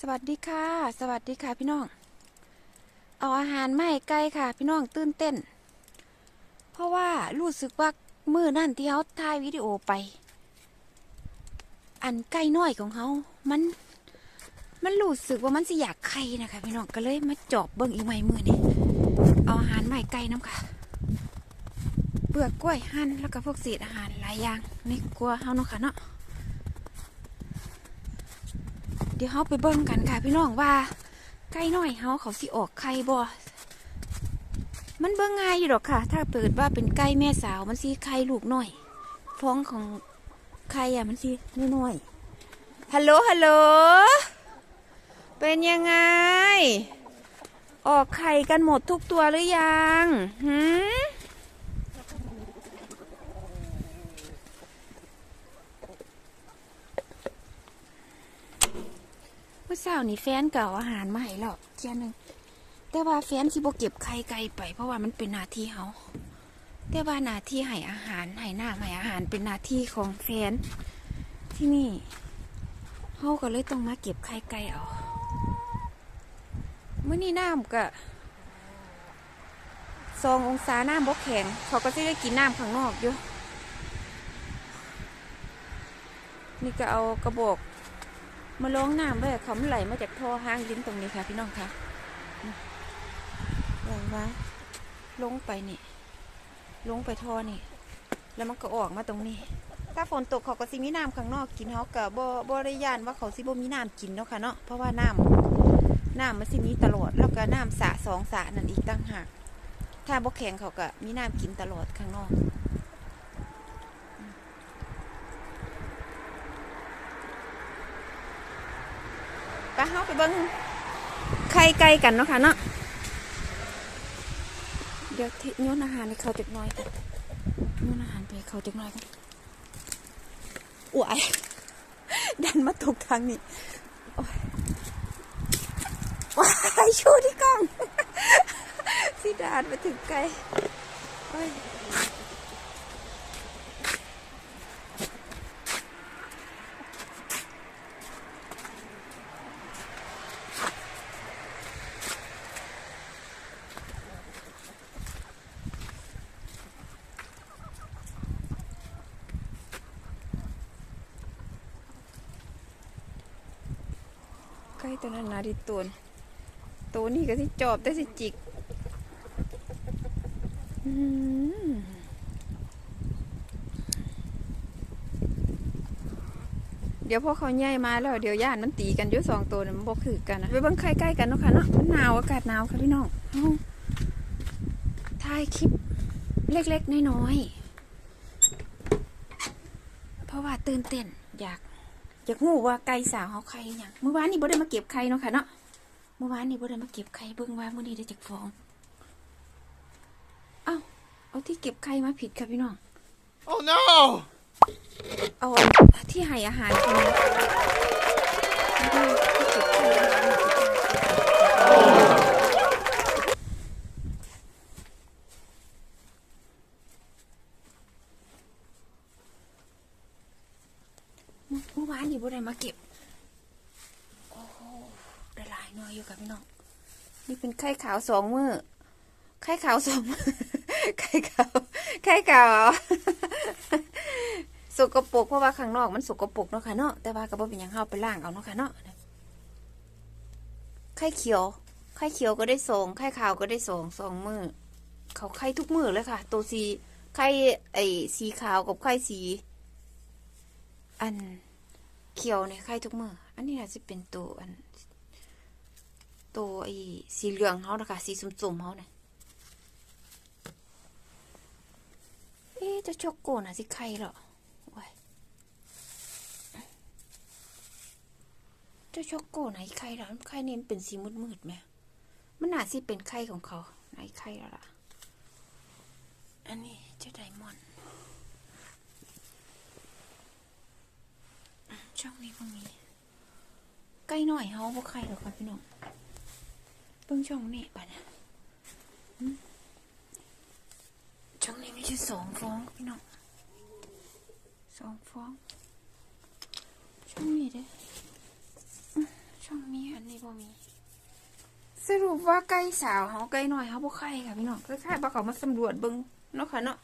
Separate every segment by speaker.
Speaker 1: สวัสดีค่ะ สวัสดีค่ะพี่น้อง เอาอาหารมาให้ไก่ค่ะ พี่น้องตื่นเต้น เพราะว่ารู้สึกว่ามือนั่นที่เขาถ่ายวิดีโอไป อันไก่น้อยของเขา มัน มันรู้สึกว่ามันสิอยากไข่นะคะ พี่น้องก็เลยมาจอบเบิ่งอีกใหม่มือนี่เอาอาหารมาให้ไก่น้ำค่ะเปลือกกล้วยหั่นแล้วก็พวกเศษอาหารหลายอย่างในครัวเฮาเนาะค่ะเนาะ เดี๋ยวเฮาไปเบิ่งกันค่ะพี่น้องว่าไก่น้อยเฮาเขาสิออกไข่บ่มันเบิ่งง่ายอยู่ดอกค่ะ ถ้าเปิดว่าเป็นไก่แม่สาวมันสิไข่ลูกน้อยฟองของไข่อะมันสิน้อยๆฮัลโหลฮัลโหลเป็นยังไง ออกไข่กันหมดทุกตัวหรือยังหืม เมื่อเช้านี้แฟนเก่าอาหารมาให้แล้วเทียหนึงแต่ว่าแฟนสิบ่เก็บไข่ไก่ไป เพราะว่ามันเป็นหน้าที่เขาแต่ว่าหน้าที่ให้อาหารให้น้ำให้อาหารเป็นหน้าที่ของแฟนที่นี่เขาก็เลยต้องมาเก็บไข่ไก่เอาเมื่อนี้น้ำก็สององศาน้ำบกแข็งเขาก็จะได้กินน้ำข้างนอกอยู่นี่ก็เอากระบอก มาลงน้ำไว้เขาไหลมาจากท่อห้างลิ้นตรงนี้ค่ะ พี่น้องคะนี่ไหลมาลงไปนี่ ลงไปท่อนี่ แล้วมันก็ออกมาตรงนี้ ถ้าฝนตกเขาก็สิมีน้ำข้างนอกกินเขาก็บ่บ่ได้ยานว่าเขาสิบ่มีน้ำกินเนาะค่ะเนาะเพราะว่าน้ำน้ำมันสิมีตลอด แล้วก็น้ำสะสองสะนั่นอีกตั้งหากถ้าบ่แข็งเขาก็มีน้ำกินตลอดข้างนอก ปเฮาไปเบิ่งไข่ไก่กันเนาะค่ะเนาะเดี๋ยวที่โยนอาหารให้เขาจักน่อยกันโยนอาหารไปเขาจักน่อยกันอ้วยดันมาถูกทางนี่โอ๊ยว้ายชูที่กล้องสิดานมาถึงไก่โอ้ยไก่ตัวนั้นนาดิตัวตัวนี้ก็สิจอบแต่สิจิกเดี๋ยวพอเขาใหญ่มาแล้วเดี๋ยวย่านมันตีกันยู่สองตัวมันบกคือกันนะไปเบิ่งไข่ใกล้กันเนาะค่ะเนาะมันหนาวอากาศหนาวค่ะพี่น้องเอ้าถ่ายคลิปเล็กๆน้อยๆเพราะว่าตื่นเต้นอยาก อยากรู้ว่าไก่สาวเขาไข่หยังเมื่อวานนี้บ่ได้มาเก็บไข่เนาะค่ะเนาะเมื่อวานนี้บ่ได้มาเก็บไข่เบิ่งว่ามื้อนี้ได้จักฟองเอ้าเอาที่เก็บไข่มาผิดค่ะพี่น้อง
Speaker 2: Oh no!
Speaker 1: เอาที่ให้อาหารกินไม่ได้ที่เก็บไข่เมื่อวานนี้บ่ได้ มาเก็บ โอ้โหได้หลายหน่วยอยู่ค่ะพี่น้อง นี่เป็นไข่ขาวสองมือ ไข่ขาวสองมือ ไข่ขาว ไข่ขาว สกปรกเพราะว่าข้างนอกมันสกปรกเนาะค่ะเนาะ แต่ว่าก็บ่เป็นยังเฮาไปล้างเอาเนาะค่ะเนาะ ไข่เขียว ไข่เขียวก็ได้สองไข่ขาวก็ได้สองสองมือ เขาไข่ทุกมือเลยค่ะ ตัวสีไข่ไอ้สีขาวกับไข่สี อัน เขียวเนี่ยไข่ทุกมืออันนี้น่าจะเป็นตัวอันตัวไอ้สีเหลืองเขานะคะสีส้มๆเขาเนี่ยเอ๊ะเจะช็อกโกน่ะสิไข่เหรอว้ยเจ้าช็อกโกไหนไข่เหรอไข่เนี่มันเป็นสีมืดๆไหมมันน่าสิเป็นไข่ของเขาไหนไข่แล้วล่ะอันนี้เจ้าไดมอนด์ ช่องนี้ก็มีไก่หน่อยเฮาบ่ไข่หรอกค่ะพี่น้องเบิ่งช่องนี้ป่ะนี่ยหึช่องนี้มีแค่สองฟองพี่น้องสองฟอง ช่องนี้เด้อช่องนี้นี่บ่มี สรุปว่าไก่สาวเขาไก่น้อยเขาบ่ไข่ค่ะพี่น้องคล้ายๆบ่เขามาสำรวจเบิ่งเนาะค่ะเนาะ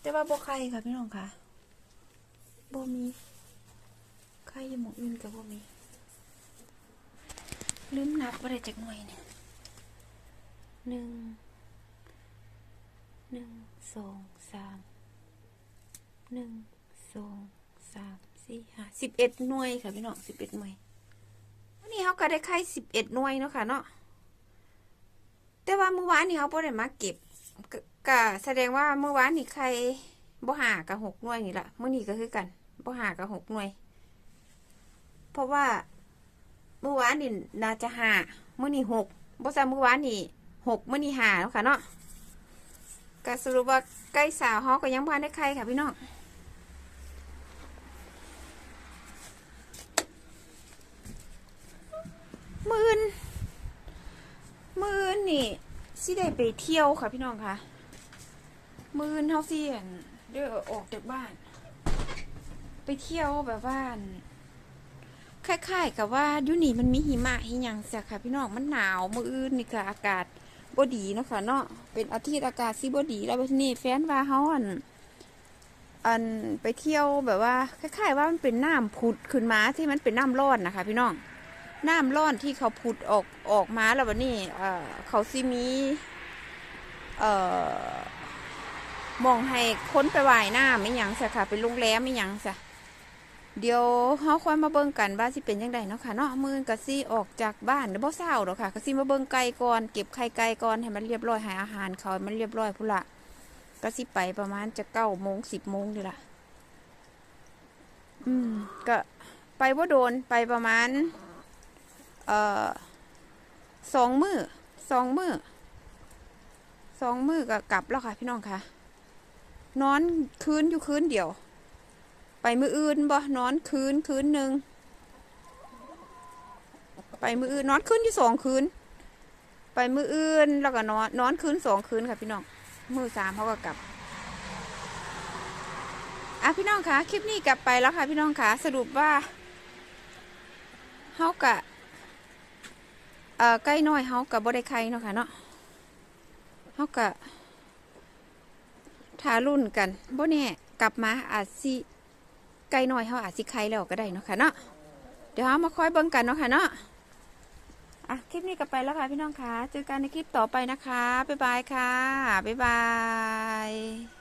Speaker 1: แต่ว่าบ่ไข่ค่ะพี่น้องค่ะบ่มี ไข่อยู่หมู่อื่นก็บ่มีลืมนับว่าได้จักหน่วยเนี่ยหนึ่งหนึ่งสองสามหนึ่งสองสามสี่ห้าสิบเอ็ดหน่วยค่ะพี่น้องสิบเอ็ดหน่วยวันนี้เขาก็ได้ไข่สิบเอ็ดหน่วยเนาะค่ะเนาะแต่ว่าเมื่อวานนี้เขาบ่ได้มาเก็บกก็แสดงว่าเมื่อวานนี่ไข่บ่หากับหกหน่วยนี่ละเมื่อนี้ก็คือกันบ่หากับหกหน่วย เพราะว่าเมื่อวานนี่น่าจะหาเมื่อนี้หกบ่ซะเมื่อวานนี่หกเมื่อนี้หาแล้วค่ะเนาะก็สรุปว่าไก่สาวเขาก็ยังบ่ทันได้ไข่ค่ะพี่น้องมื่นมื่นนี่สิได้ไปเที่ยวค่ะพี่น้องค่ะมื่นเฮาเสิอั่นเด้อออกจากบ้าน ไปเที่ยวแบบว่าน คล้ายๆกับว่าอยู่นี่มันมีหิมะหิยังเสียค่ะ พี่น้องมันหนาวมืออื่นนี่ก็อากาศบดีเนาะค่ะเนาะเป็นอาทิตย์อากาศสิบ่ดีแล้วบัดนี้แฟนว่าเฮาอันอันไปเที่ยวแบบว่าคล้ายๆว่ามันเป็นน้ำผุดขึ้นมาที่มันเป็นน้ำร้อนนะคะ พี่น้องน้ำร้อนที่เขาพุดออกออกมาแล้ววันนี้เอ่อเขาซิมีเอ่อมองให้ค้นไปว่ายน้ำไม่ยังสะค่ะเป็นโรงแรมไม่ยังสะ เดี๋ยวเขาค่อยมาเบิ่งกันว่าสิเป็นยังไงเนาะค่ะเนาะมือกะซี่ออกจากบ้านเดี๋ยวบ่เศร้าหรอกค่ะกะซี่มาเบิ่งไก่ก่อนเก็บไข่ไก่ก่อนให้มันเรียบร้อยให้อาหารเขาให้มันเรียบร้อยพุ่นละกะซี่ไปประมาณจะเก้าโมงสิบโมงนี่ละอืมก็ไปว่าโดนไปประมาณ เอ่อสองมือสองมือสองมือก็กลับแล้วค่ะพี่น้องค่ะ นอนคืนอยู่คืนเดียว ไปมืออื่นบ่นอนคืนคืนหนึ่งไปมืออื่นนอนคืนอยู่สองคืน ไปมืออื่นแล้วก็นอนนอนคืนสองคืนค่ะพี่น้องมือสามเขาก็กลับอะพี่น้องคะคลิปนี้กลับไปแล้วค่ะพี่น้องคะสรุปว่าเขากะเอ่อใกล้น้อยเฮากับบ่ได้ไข่เนาะค่ะเนาะเฮากับทารุ่นกันบ่แน่กลับมาอาจสิ ไกลหน้อยเฮาอาจสิไข่แล้วก็ได้เนาะค่ะเนาะเดี๋ยวเฮามาคอยเบิ่งกันเนาะค่ะเนาะอะคลิปนี้ก็ไปแล้วค่ะพี่น้องค่ะเจอกันในคลิปต่อไปนะคะบ๊ายบายค่ะบ๊ายบาย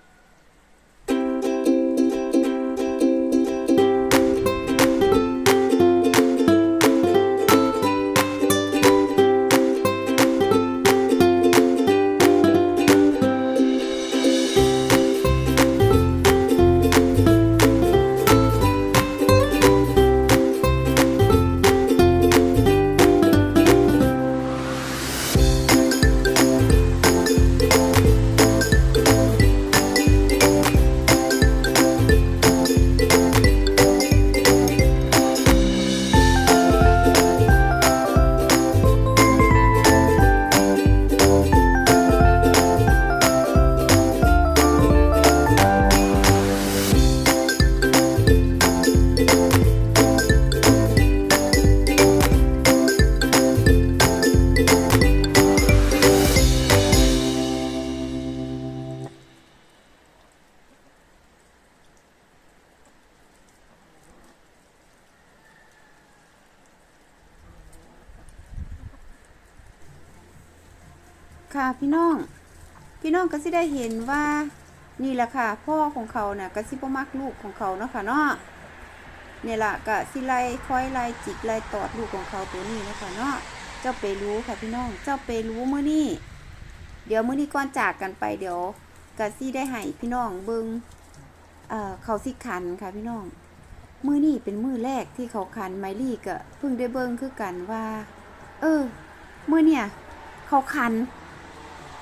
Speaker 1: ค่ะพี่น้อง พี่น้องก็สิได้เห็นว่านี่แหละค่ะ พ่อของเขาน่ะก็สิบ่มักลูกของเขาเนาะค่ะเนาะเนี่ยล่ะก็สิไล่คอยไล่จิกไล่ตอดลูกของเขาตัวนี้นะคะเนาะเจ้าไปรู้ค่ะพี่น้อง เจ้าไปรู้มื้อนี้เดี๋ยวมื้อนี้ก่อนจากกันไปเดี๋ยวก็สิได้ให้พี่น้องเบิ่งเอ่อเขาสิขันค่ะพี่น้องมือนี้เป็นมือแรกที่เขาขันไมลี่ก็เพิ่งได้เบิ่งคือกันว่า เออมื้อเนี่ย เขาขัน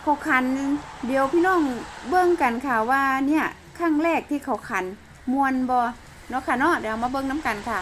Speaker 1: เขาขัน เดี๋ยวพี่น้องเบิ่งกันค่ะว่าเนี่ยขั้งแรกที่เขาขันมวนบอเนาะค่ะเนาะเดี๋ยวมาเบิ้งน้ำกันค่ะ